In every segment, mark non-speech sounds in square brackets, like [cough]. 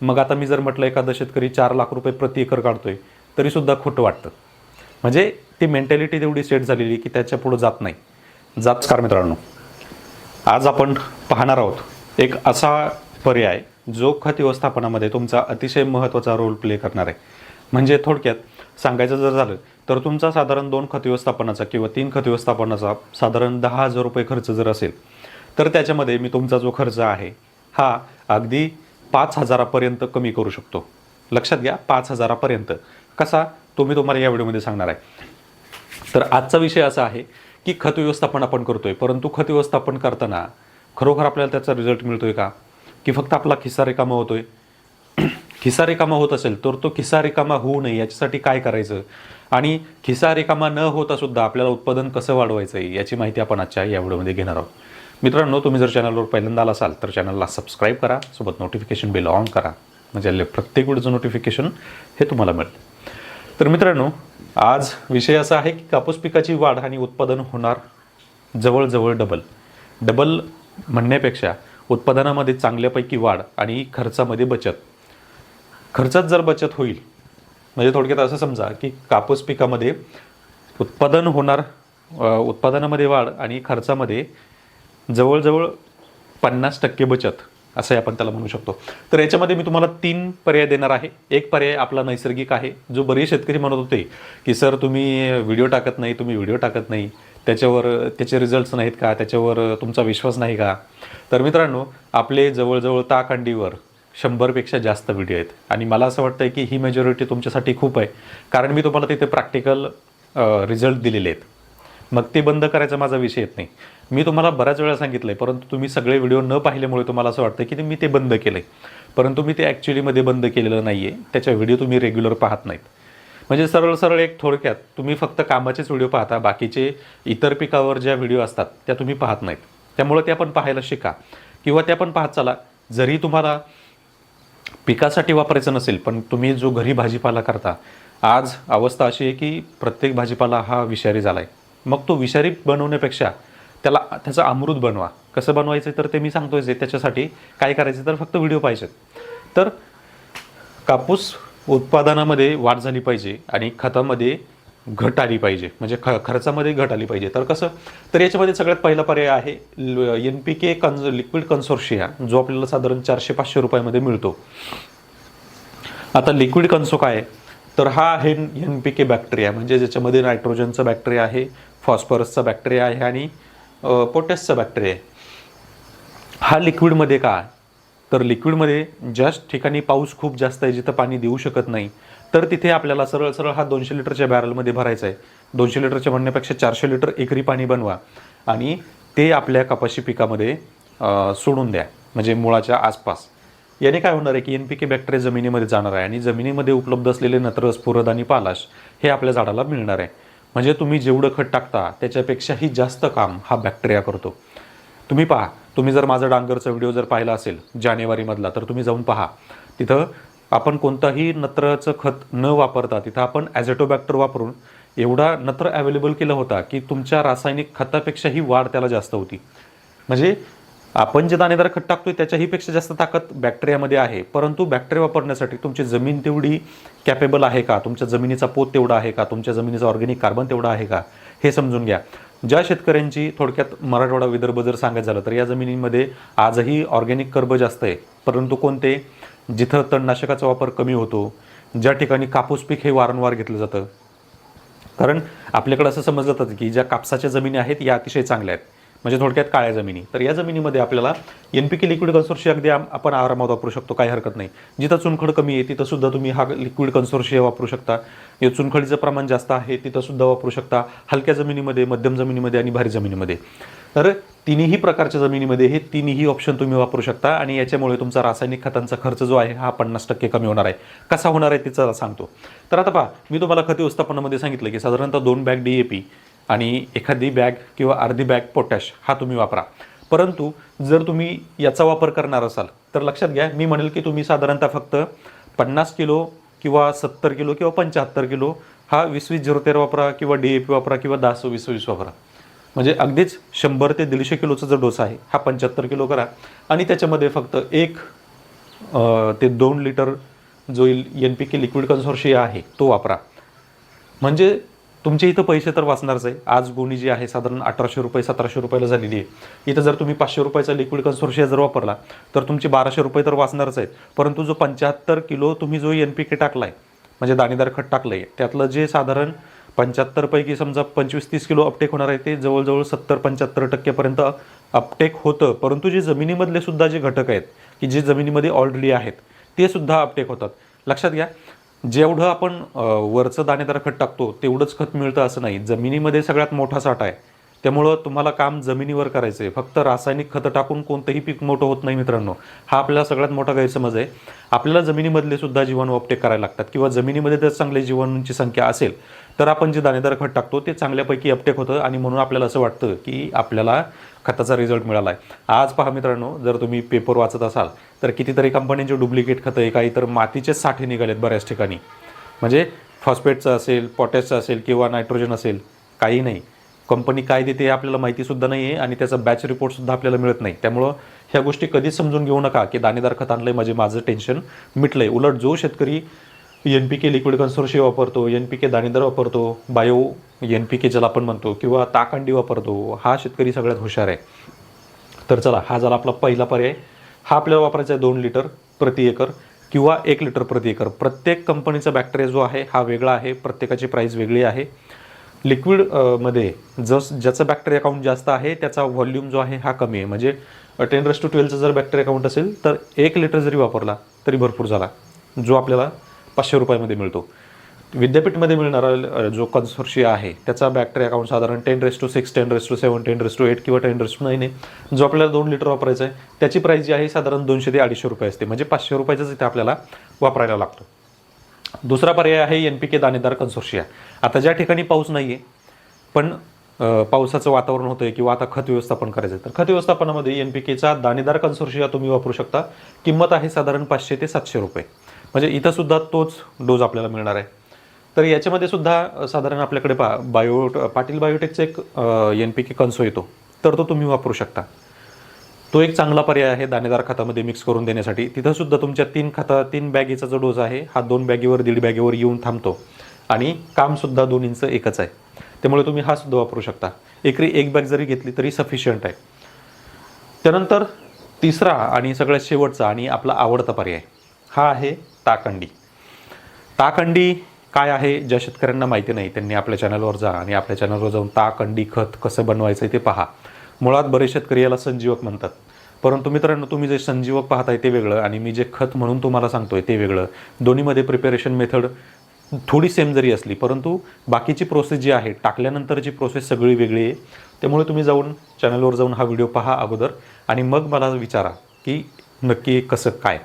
मग आता मी जर म्हटलं एखादा शेतकरी चार लाख रुपये प्रति एकर काढतोय तरीसुद्धा खोटं वाटतं. म्हणजे ती मेंटॅलिटी तेवढी सेट झालेली की त्याच्या पुढं जात नाही. जात कार मित्रांनो आज आपण पाहणार आहोत एक असा पर्याय जो खत व्यवस्थापनामध्ये तुमचा अतिशय महत्त्वाचा रोल प्ले करणार आहे. म्हणजे थोडक्यात सांगायचं जर झालं तर तुमचा साधारण दोन खत व्यवस्थापनाचा किंवा तीन खत व्यवस्थापनाचा साधारण दहा हजार रुपये खर्च जर असेल तर त्याच्यामध्ये मी तुमचा जो खर्च आहे हा अगदी पाच हजारापर्यंत कमी करू शकतो. लक्षात घ्या पाच हजारापर्यंत. कसा? तो मी तुम्हाला या व्हिडिओमध्ये सांगणार आहे. तर आजचा विषय असा आहे की खत व्यवस्थापन आपण करतोय परंतु खत व्यवस्थापन करताना खरोखर आपल्याला त्याचा रिझल्ट मिळतोय का? की फक्त आपला खिस्सा रिकामा होतोय? [clears throat] खिसा रिकामा होत असेल तर तो खिसा रिकामा होऊ नये याच्यासाठी काय करायचं? आणि खिसा रिकामा न होता सुद्धा आपल्याला उत्पादन कसं वाढवायचं आहे याची माहिती आपण आजच्या या व्हिडिओमध्ये घेणार आहोत. मित्रांनो तुम्ही जर चॅनलवर पहिल्यांदा आला असाल तर चॅनलला सबस्क्राईब करा सोबत नोटिफिकेशन बिल ऑन करा. म्हणजे आले प्रत्येक वेळेचं नोटिफिकेशन हे तुम्हाला मिळेल. तर मित्रांनो आज विषय असा आहे की कापूस पिकाची वाढ आणि उत्पादन होणार जवळजवळ डबल डबल म्हणण्यापेक्षा उत्पादनामध्ये चांगल्यापैकी वाढ आणि खर्चामध्ये बचत. खर्चात जर बचत होईल म्हणजे थोडक्यात असं समजा की कापूस पिकामध्ये उत्पादन होणार उत्पादनामध्ये वाढ आणि खर्चामध्ये जवळजवळ पन्नास टक्के बचत असंही आपण त्याला म्हणू शकतो. तर याच्यामध्ये मी तुम्हाला तीन पर्याय देणार आहे. एक पर्याय आपला नैसर्गिक आहे जो बरेच शेतकरी म्हणत होते की सर तुम्ही व्हिडिओ टाकत नाही तुम्ही व्हिडिओ टाकत नाही. त्याच्यावर त्याचे रिझल्ट्स नाहीत का? त्याच्यावर तुमचा विश्वास नाही का? तर मित्रांनो आपले जवळजवळ ताकंडीवर शंभरपेक्षा जास्त व्हिडिओ आहेत. आणि मला असं वाटतं की ही मेजॉरिटी तुमच्यासाठी खूप आहे. कारण मी तुम्हाला तिथे प्रॅक्टिकल रिझल्ट दिलेले आहेत. मग ते बंद करायचा माझा विषय येत नाही. मी तुम्हाला बऱ्याच वेळा सांगितलं आहे परंतु तुम्ही सगळे व्हिडिओ न पाहिल्यामुळे तुम्हाला असं वाटतं की मी ते बंद केलं आहे परंतु मी ते ॲक्च्युलीमध्ये बंद केलेलं नाही आहे त्याच्या व्हिडिओ तुम्ही रेग्युलर पाहत नाहीत. म्हणजे सरळ सरळ एक थोडक्यात तुम्ही फक्त कामाचेच व्हिडिओ पाहता बाकीचे इतर पिकावर ज्या व्हिडिओ असतात त्या तुम्ही पाहत नाहीत. त्यामुळे त्या पण पाहायला शिका. किंवा त्या पण पाहत चला. जरी तुम्हाला पिकासाठी वापरायचं नसेल पण तुम्ही जो घरी भाजीपाला करता आज अवस्था अशी आहे की प्रत्येक भाजीपाला हा विषारी झाला आहे मग तो विषारी बनवण्यापेक्षा त्याला त्याचं अमृत बनवा. कसं बनवायचं तर ते मी सांगतोय जे त्याच्यासाठी काय करायचं तर फक्त व्हिडिओ पाहिजेत तर कापूस उत्पादनामध्ये वाढ झाली पाहिजे आणि खतामध्ये घट आली पाहिजे. म्हणजे ख खर्चामध्ये घट आली पाहिजे. तर कसं? तर याच्यामध्ये सगळ्यात पहिला पर्याय आहे एन पी के कन्झ लिक्विड कन्सोर्शिया जो आपल्याला साधारण चारशे पाचशे रुपयामध्ये मिळतो. आता लिक्विड कन्सो काय आहे? तर हा आहे एन पी के बॅक्टेरिया म्हणजे ज्याच्यामध्ये नायट्रोजनचा बॅक्टेरिया आहे फॉस्फरसचा बॅक्टेरिया आहे आणि पोटॅसचा बॅक्टेरिया आहे. हा लिक्विडमध्ये का? तर लिक्विडमध्ये ज्या ठिकाणी पाऊस खूप जास्त आहे जिथं पाणी देऊ शकत नाही. तर तिथे आपल्याला सरळ सरळ हा दोनशे लिटरच्या बॅरलमध्ये भरायचा आहे. दोनशे लिटरच्या म्हणण्यापेक्षा चारशे लिटर एकरी पाणी बनवा आणि ते आपल्या कपाशी पिकामध्ये सोडून द्या म्हणजे मुळाच्या आसपास. याने काय होणार आहे की एन पी के बॅक्टेरिया जमिनीमध्ये जाणार आहे आणि जमिनीमध्ये उपलब्ध असलेले नत्र स्फुरद आणि पालाश हे आपल्या झाडाला मिळणार आहे. म्हणजे तुम्ही जेवढं खत टाकता त्याच्यापेक्षाही जास्त काम हा बॅक्टेरिया करतो. तुम्ही पहा तुम्ही जर माझा डांगरचा व्हिडिओ जर पाहिला असेल जानेवारीमधला तर तुम्ही जाऊन पहा. तिथं आपण कोणताही नत्राचं खत न वापरता तिथं आपण ॲझेटोबॅक्टर वापरून एवढा नत्र अवेलेबल केला होता की तुमच्या रासायनिक खतापेक्षाही वाढ त्याला जास्त होती. म्हणजे आपण जे दाणेदार खत टाकतोय त्याच्याहीपेक्षा जास्त ताकद बॅक्टेरियामध्ये आहे. परंतु बॅक्टेरिया वापरण्यासाठी तुमची जमीन तेवढी कॅपेबल आहे का? तुमच्या जमिनीचा पोत तेवढा आहे का? तुमच्या जमिनीचा ऑर्गॅनिक कार्बन तेवढा आहे का? हे समजून घ्या. ज्या शेतकऱ्यांची थोडक्यात मराठवाडा विदर्भ जर सांगायचं झालं तर या जमिनीमध्ये आजही ऑर्गॅनिक कर्ब जास्त आहे. परंतु कोणते? जिथं तणनाशकाचा वापर कमी होतो ज्या ठिकाणी कापूस पीक हे वारंवार घेतलं जातं. कारण आपल्याकडे असं समजलं जातं की ज्या कापसाच्या जमिनी आहेत या अतिशय चांगल्या आहेत. म्हणजे थोडक्यात काळ्या जमिनी. तर या जमिनीमध्ये आपल्याला N P K liquid consortia अगदी आपण आरामात वापरू शकतो काही हरकत नाही. जिथं चुनखड कमी आहे तिथं सुद्धा तुम्ही हा लिक्विड कन्सोर्शिया वापरू शकता. या चुनखडीचं प्रमाण जास्त आहे तिथं सुद्धा वापरू शकता. हलक्या जमिनीमध्ये मध्यम जमिनीमध्ये आणि भारी जमिनीमध्ये. तर तिन्ही प्रकारच्या जमिनीमध्ये हे तिन्ही ऑप्शन तुम्ही वापरू शकता आणि याच्यामुळे तुमचा रासायनिक खतांचा खर्च जो आहे हा पन्नास टक्के कमी होणार आहे. कसा होणार आहे तिचा सांगतो. तर आता पहा मी तुम्हाला खत व्यवस्थापनामध्ये सांगितलं की साधारणतः दोन बॅग डी ए पी आणि एखादी बॅग किंवा अर्धी बॅग पोटॅश हा तुम्ही वापरा. परंतु जर तुम्ही याचा वापर करणार असाल तर लक्षात घ्या मी म्हणेल की तुम्ही साधारणतः फक्त पन्नास किलो किंवा सत्तर किलो किंवा पंच्याहत्तर किलो हा वीस वीस झिरो तेर वापरा किंवा डी ए पी वापरा किंवा दहा वीस वीस वापरा. म्हणजे अगदीच शंभर ते दीडशे किलोचा जो डोस आहे हा पंच्याहत्तर किलो करा. आणि त्याच्यामध्ये फक्त एक ते दोन लिटर जो N P K liquid consortia आहे तो वापरा. म्हणजे तुमचे इथं पैसे तर वाचणारच आहे. आज गुणी जी आहे साधारण अठराशे रुपये सतराशे रुपयाला झालेली आहे. इथं जर तुम्ही पाचशे रुपयाचा लिक्विड कन्सोर्शिया जर वापरला तर तुमचे बाराशे रुपये तर वाचणारच आहेत. परंतु जो पंच्याहत्तर किलो तुम्ही जो एन पी के टाकलाय म्हणजे दाणेदार खत टाकलंय त्यातलं जे साधारण पंच्याहत्तरपैकी समजा पंचवीस तीस किलो अपटेक होणार आहे ते जवळजवळ सत्तर पंच्याहत्तर टक्केपर्यंत अपटेक होतं. परंतु जे जमिनीमधले सुद्धा जे घटक आहेत की जे जमिनीमध्ये ऑलरेडी आहेत ते सुद्धा अपटेक होतात. लक्षात घ्या जेवढं आपण वरचं दाणेदार खत टाकतो तेवढंच खत मिळतं असं नाही. जमिनीमध्ये सगळ्यात मोठा साठा आहे. त्यामुळं तुम्हाला काम जमिनीवर करायचं आहे. फक्त रासायनिक खतं टाकून कोणतंही पीक मोठं होत नाही मित्रांनो. हा आपला सगळ्यात मोठा गैरसमज आहे. आपल्याला जमिनीमधले सुद्धा जीवाणू अपटेक करायला लागतात किंवा जमिनीमध्ये जर चांगले जीवाणूंची संख्या असेल तर आपण जे दाणेदार खत टाकतो ते चांगल्यापैकी अपटेक होतं आणि म्हणून आपल्याला असं वाटतं की आपल्याला खताचा रिझल्ट मिळाला आहे आज पहा मित्रांनो जर तुम्ही पेपर वाचत असाल तर कितीतरी कंपन्यांचे डुप्लिकेट खतं आहे काही तर मातीचे साठे निघालेत बऱ्याच ठिकाणी. म्हणजे फॉस्फेटचं असेल पोटॅशचं असेल किंवा नायट्रोजन असेल काही नाही. कंपनी काय देते हे आपल्याला माहितीसुद्धा नाही आहे आणि त्याचा बॅच रिपोर्टसुद्धा आपल्याला मिळत नाही. त्यामुळं ह्या गोष्टी कधीच समजून घेऊ नका की दाणेदार खत आणलंय म्हणजे माझं टेन्शन मिटलं आहे उलट जो शेतकरी N P K liquid consortia वापरतो एन पी के दाणेदार वापरतो बायो एन पी के ज्याला आपण म्हणतो किंवा ताकंडी वापरतो हा शेतकरी सगळ्यात हुशार आहे. तर चला हा झाला आपला पहिला पर्याय. हा आपल्याला वापरायचा आहे दोन लिटर प्रति एकर किंवा एक लिटर प्रति एकर. प्रत्येक कंपनीचा बॅक्टेरिया जो आहे हा वेगळा आहे प्रत्येकाची प्राईस वेगळी आहे. लिक्विडमध्ये जस ज्याचं बॅक्टेरिया काउंट जास्त आहे त्याचा व्हॉल्यूम जो आहे हा कमी आहे. म्हणजे टेन रस टू ट्वेल्वचा जर बॅक्टेरिया काउंट असेल तर एक लिटर जरी वापरला तरी भरपूर झाला. जो आपल्याला पाचशे रुपयामध्ये मिळतो. विद्यापीठमध्ये मिळणारा जो कन्सोर्शिया आहे त्याचा बॅक्टेरिया अकाउंट साधारण ten raise to six ten raise to seven ten raise to eight किंवा टेन रेस टू नाईन आहे. जो आपल्याला दोन लिटर वापरायचा आहे त्याची प्राईस जी आहे साधारण दोनशे ते अडीचशे रुपये असते. म्हणजे पाचशे रुपयाचाच इथे आपल्याला वापरायला लागतो. दुसरा पर्याय आहे एन पी के दाणेदार कन्सोर्शिया आता ज्या ठिकाणी पाऊस नाही आहे पण पावसाचं वातावरण होतं आहे किंवा आता खत व्यवस्थापन करायचं आहे तर खत व्यवस्थापनामध्ये एन पी केचा दाणेदार कन्सोर्शिया तुम्ही वापरू शकता. किंमत आहे साधारण पाचशे ते सातशे रुपये. म्हणजे इथं सुद्धा तोच डोस आपल्याला मिळणार आहे. तर याच्यामध्ये सुद्धा साधारण आपल्याकडे पा बायो पाटील बायोटेकचा एक एन पी के कन्सो येतो. तर तो तुम्ही वापरू शकता. तो एक चांगला पर्याय आहे दाणेदार खतामध्ये मिक्स करून देण्यासाठी. तिथं सुद्धा तुमच्या तीन खता तीन बॅगीचा जो डोस आहे हा दोन बॅगीवर दीड बॅगीवर येऊन थांबतो. आणि कामसुद्धा दोन्हींचं एकच आहे. त्यामुळे तुम्ही हा सुद्धा वापरू शकता. एकरी एक बॅग जरी घेतली तरी सफिशियंट आहे. त्यानंतर तिसरा आणि सगळ्यात शेवटचा आणि आपला आवडता पर्याय हा आहे ताकंडी. ताकंडी काय आहे? ज्या शेतकऱ्यांना माहिती नाही त्यांनी आपल्या चॅनलवर जा आणि आपल्या चॅनलवर जाऊन ताकंडी खत कसं बनवायचं आहे ते पहा. मुळात बरेच शेतकरी याला संजीवक म्हणतात. परंतु मित्रांनो तुम्ही जे संजीवक पाहताय ते वेगळं आणि मी जे खत म्हणून तुम्हाला सांगतोय ते वेगळं. दोन्हीमध्ये प्रिपेरेशन मेथड थोडी सेम जरी असली परंतु बाकीची प्रोसेस जी आहे टाकल्यानंतरची प्रोसेस सगळी वेगळी आहे. त्यामुळे तुम्ही जाऊन चॅनलवर जाऊन हा व्हिडिओ पहा अगोदर आणि मग मला विचारा की नक्की कसं काय.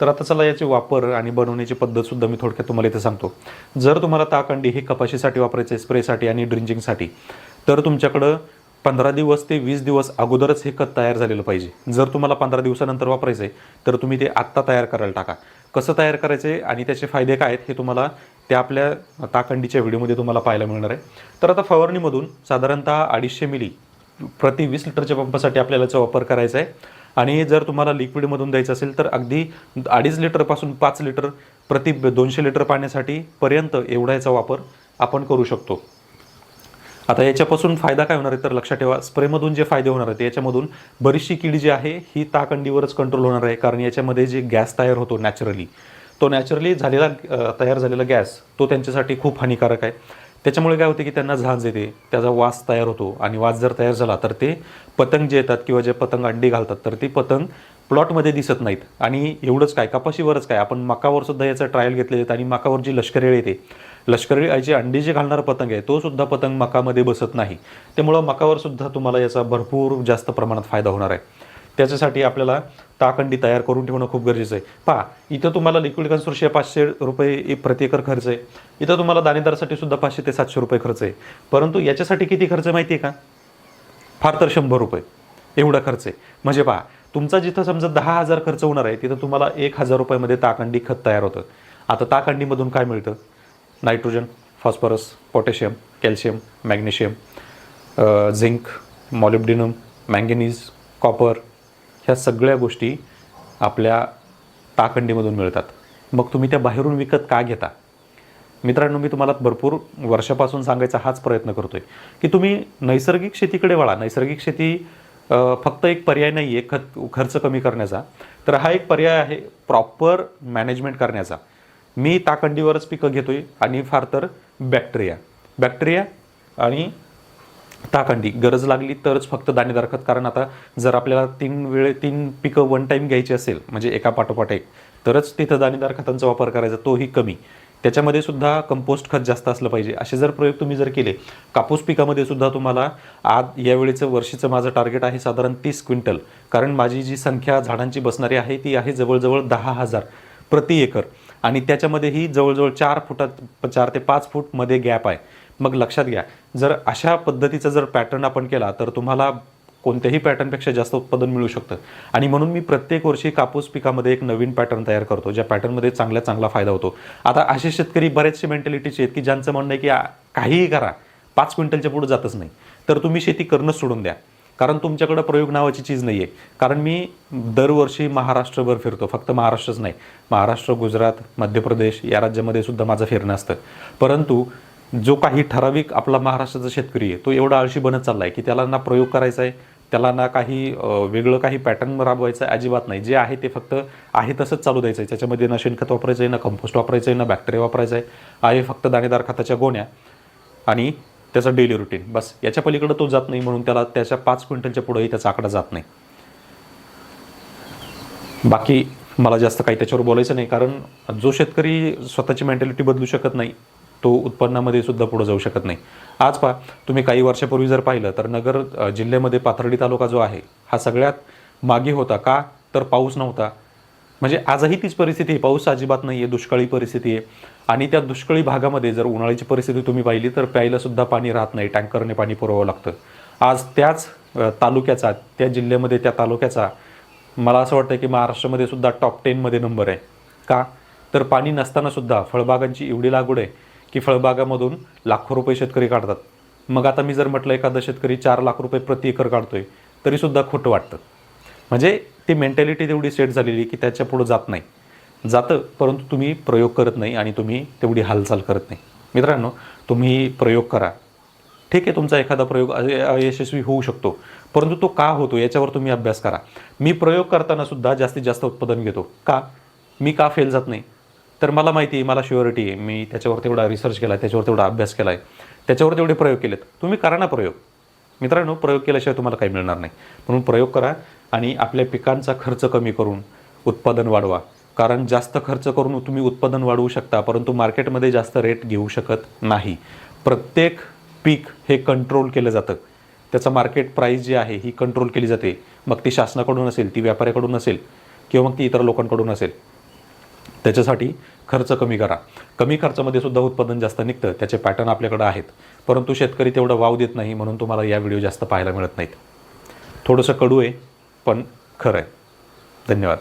तर आता चला याचे वापर आणि बनवण्याची पद्धतसुद्धा मी थोडक्यात तुम्हाला इथे सांगतो. जर तुम्हाला ताकंडी हे कपाशीसाठी वापरायचे स्प्रेसाठी आणि ड्रिंकिंगसाठी तर तुमच्याकडं पंधरा दिवस ते वीस दिवस अगोदरच हे खत तयार झालेलं पाहिजे. जर तुम्हाला पंधरा दिवसानंतर वापरायचं आहे तर तुम्ही ते आत्ता तयार करायला टाका. कसं तयार करायचं आहे आणि त्याचे फायदे काय आहेत हे तुम्हाला त्या आपल्या ताकंडीच्या व्हिडिओमध्ये तुम्हाला पाहायला मिळणार आहे. तर आता फवारणीमधून साधारणतः अडीचशे मिली प्रति वीस लिटरच्या पंपासाठी आपल्याला याचा वापर करायचा आहे. आणि जर तुम्हाला लिक्विडमधून द्यायचं असेल तर अगदी अडीच लिटरपासून पाच लिटर प्रति दोनशे लिटर पाण्यासाठी पर्यंत एवढा याचा वापर आपण करू शकतो. आता याच्यापासून फायदा काय होणार आहे तर लक्षात ठेवा स्प्रेमधून जे फायदे होणार आहेत याच्यामधून बरीचशी कीड जी आहे ही ताकंडीवरच कंट्रोल होणार आहे कारण याच्यामध्ये जे गॅस तयार होतो नॅचरली तो नॅचरली झालेला तयार झालेला गॅस तो त्यांच्यासाठी खूप हानिकारक आहे. त्याच्यामुळे काय होते की त्यांना झांज येते त्याचा वास तयार होतो. आणि वास जर तयार झाला तर ते पतंग जे येतात किंवा जे पतंग अंडी घालतात तर ते पतंग प्लॉटमध्ये दिसत नाहीत. आणि एवढंच काय कपाशीवरच काय आपण मकावर सुद्धा याचं ट्रायल घेतलेले आहेत आणि मकावर जी लष्करी येते लष्करी अळीचे अंडी जे घालणारा पतंग आहे तो सुद्धा पतंग मकामध्ये बसत नाही. त्यामुळं मकावर सुद्धा तुम्हाला याचा भरपूर जास्त प्रमाणात फायदा होणार आहे. त्याच्यासाठी आपल्याला ताकंडी तयार करून ठेवणं खूप गरजेचं आहे. पहा इथं तुम्हाला लिक्विड कन्सोर्शिया पाचशे रुपये प्रति एकर खर्च आहे. इथं तुम्हाला दाणेदारासाठी सुद्धा पाचशे ते सातशे रुपये खर्च आहे. परंतु याच्यासाठी किती खर्च माहिती आहे का? फार तर शंभर रुपये. एवढा खर्च आहे. म्हणजे पहा तुमचा जिथं समजा दहा हजार खर्च होणार आहे तिथं तुम्हाला एक हजार रुपयामध्ये ताकंडी खत तयार होतं. आता ताकंडीमधून काय मिळतं? Nitrogen phosphorus potassium calcium magnesium zinc molybdenum manganese copper ह्या सगळ्या गोष्टी आपल्या ताकंडीमधून मिळतात. मग तुम्ही त्या बाहेरून विकत का घेता? मित्रांनो मी तुम्हाला भरपूर वर्षापासून सांगायचा हाच प्रयत्न करतो आहे की तुम्ही नैसर्गिक शेतीकडे वळा. नैसर्गिक शेती फक्त एक पर्याय नाही आहे खत खर्च कमी करण्याचा. तर हा एक पर्याय आहे प्रॉपर मॅनेजमेंट करण्याचा. मी ताकंडीवरच पिकं घेतो आहे आणि फार तर बॅक्टेरिया. बॅक्टेरिया आणि ताकंडी गरज लागली तरच फक्त दाणेदार खत कारण आता जर आपल्याला तीन वेळे तीन पिकं वन टाईम घ्यायची असेल म्हणजे एका पाठोपाठ एक तरच तिथं दाणेदार खतांचा वापर करायचा तोही कमी. त्याच्यामध्ये सुद्धा कंपोस्ट खत जास्त असलं पाहिजे. असे जर प्रयोग तुम्ही जर केले कापूस पिकामध्ये सुद्धा तुम्हाला आज यावेळेचं वर्षीचं माझं टार्गेट आहे साधारण तीस क्विंटल. कारण माझी जी संख्या झाडांची बसणारी आहे ती आहे जवळजवळ दहा हजार प्रति एकर. आणि त्याच्यामध्येही जवळजवळ चार फुटात चार ते पाच फूटमध्ये गॅप आहे. मग लक्षात घ्या. जर अशा पद्धतीचा जर पॅटर्न आपण केला तर तुम्हाला कोणत्याही पॅटर्नपेक्षा जास्त उत्पादन मिळू शकतं. आणि म्हणून मी प्रत्येक वर्षी कापूस पिकामध्ये एक नवीन पॅटर्न तयार करतो ज्या पॅटर्नमध्ये चांगल्या चांगला फायदा होतो. आता असे शेतकरी बरेचसे मेंटॅलिटीचे आहेत की ज्यांचं म्हणणं आहे की काहीही करा पाच क्विंटलच्या पुढे जातच नाही. तर तुम्ही शेती करणंच सोडून द्या. कारण तुमच्याकडं प्रयोग नावाची चीज नाही आहे कारण मी दरवर्षी महाराष्ट्रभर फिरतो फक्त महाराष्ट्रच नाही. महाराष्ट्र गुजरात मध्य प्रदेश या राज्यामध्ये सुद्धा माझं फिरणं असतं. परंतु जो काही ठराविक आपला महाराष्ट्राचा शेतकरी आहे तो एवढा आळशी बनत चालला आहे की त्याला ना प्रयोग करायचा आहे त्याला ना काही वेगळं काही पॅटर्न राबवायचं आहे अजिबात नाही. जे आहे ते फक्त आहे तसंच चालू द्यायचं आहे. त्याच्यामध्ये ना शेणखत वापरायचं आहे ना कंपोस्ट वापरायचं आहे ना बॅक्टेरिया वापरायचं आहे आहे फक्त दाणेदार खताच्या गोण्या आणि त्याचं डेली रुटीन बस याच्या पलीकडे तो जात नाही म्हणून त्याला त्याच्या पाच क्विंटलच्या पुढेही त्याचा आकडा जात नाही. बाकी मला जास्त काही त्याच्यावर बोलायचं नाही कारण जो शेतकरी स्वतःची मेंटॅलिटी बदलू शकत नाही तो उत्पन्नामध्ये सुद्धा पुढे जाऊ शकत नाही. आज पहा तुम्ही काही वर्षापूर्वी जर पाहिलं तर नगर जिल्ह्यामध्ये पाथर्डी तालुका जो आहे हा सगळ्यात मागे होता का? तर पाऊस नव्हता. म्हणजे आजही तीच परिस्थिती आहे. पाऊस अजिबात नाही आहे दुष्काळी परिस्थिती आहे. आणि त्या दुष्काळी भागामध्ये जर उन्हाळ्याची परिस्थिती तुम्ही पाहिली तर प्यायलासुद्धा पाणी राहत नाही. टँकरने पाणी पुरवावं लागतं. आज त्याच तालुक्याचा त्या जिल्ह्यामध्ये त्या तालुक्याचा मला असं वाटतं की महाराष्ट्रामध्ये सुद्धा टॉप टेनमध्ये नंबर आहे. का? तर पाणी नसतानासुद्धा फळबागांची एवढी लागवड आहे. की फळबागामधून लाखो रुपये शेतकरी काढतात. मग आता मी जर म्हटलं एखादा शेतकरी चार लाख रुपये प्रति एकर काढतोय तरीसुद्धा खोटं वाटतं. म्हणजे ती मेंटॅलिटी तेवढी सेट झालेली की त्याच्या पुढं जात नाही. जातं परंतु तुम्ही प्रयोग करत नाही आणि तुम्ही तेवढी हालचाल करत नाही. मित्रांनो तुम्ही प्रयोग करा. ठीक आहे तुमचा एखादा प्रयोग यशस्वी अयशस्वी होऊ शकतो परंतु तो का होतो याच्यावर तुम्ही अभ्यास करा. मी प्रयोग करताना सुद्धा जास्तीत जास्त उत्पादन घेतो. का? मी का फेल जात नाही? तर मला माहिती आहे मला शुअरिटी आहे. मी त्याच्यावर तेवढा रिसर्च केला आहे त्याच्यावर तेवढा अभ्यास केला आहे त्याच्यावर तेवढे प्रयोग केलेत. तुम्ही करा ना प्रयोग. मित्रांनो प्रयोग केल्याशिवाय तुम्हाला काही मिळणार नाही. म्हणून प्रयोग करा आणि आपल्या पिकांचा खर्च कमी करून उत्पादन वाढवा. कारण जास्त खर्च करून तुम्ही उत्पादन वाढवू शकता परंतु मार्केटमध्ये जास्त रेट घेऊ शकत नाही. प्रत्येक पीक हे कंट्रोल केलं जातं. त्याचं मार्केट प्राईस जी आहे ही कंट्रोल केली जाते. मग ती शासनाकडून असेल ती व्यापाऱ्याकडून असेल किंवा मग ती इतर लोकांकडून असेल. त्याच्यासाठी खर्च कमी करा. कमी खर्चामध्ये सुद्धा उत्पादन जास्त निघतं त्याचे पॅटर्न आपल्याकडे आहेत. परंतु शेतकरी तेवढं वाव देत नाही म्हणून तुम्हाला या व्हिडिओ जास्त पाहायला मिळत नाहीत. थोडंसं कडू आहे पण खरं आहे. धन्यवाद.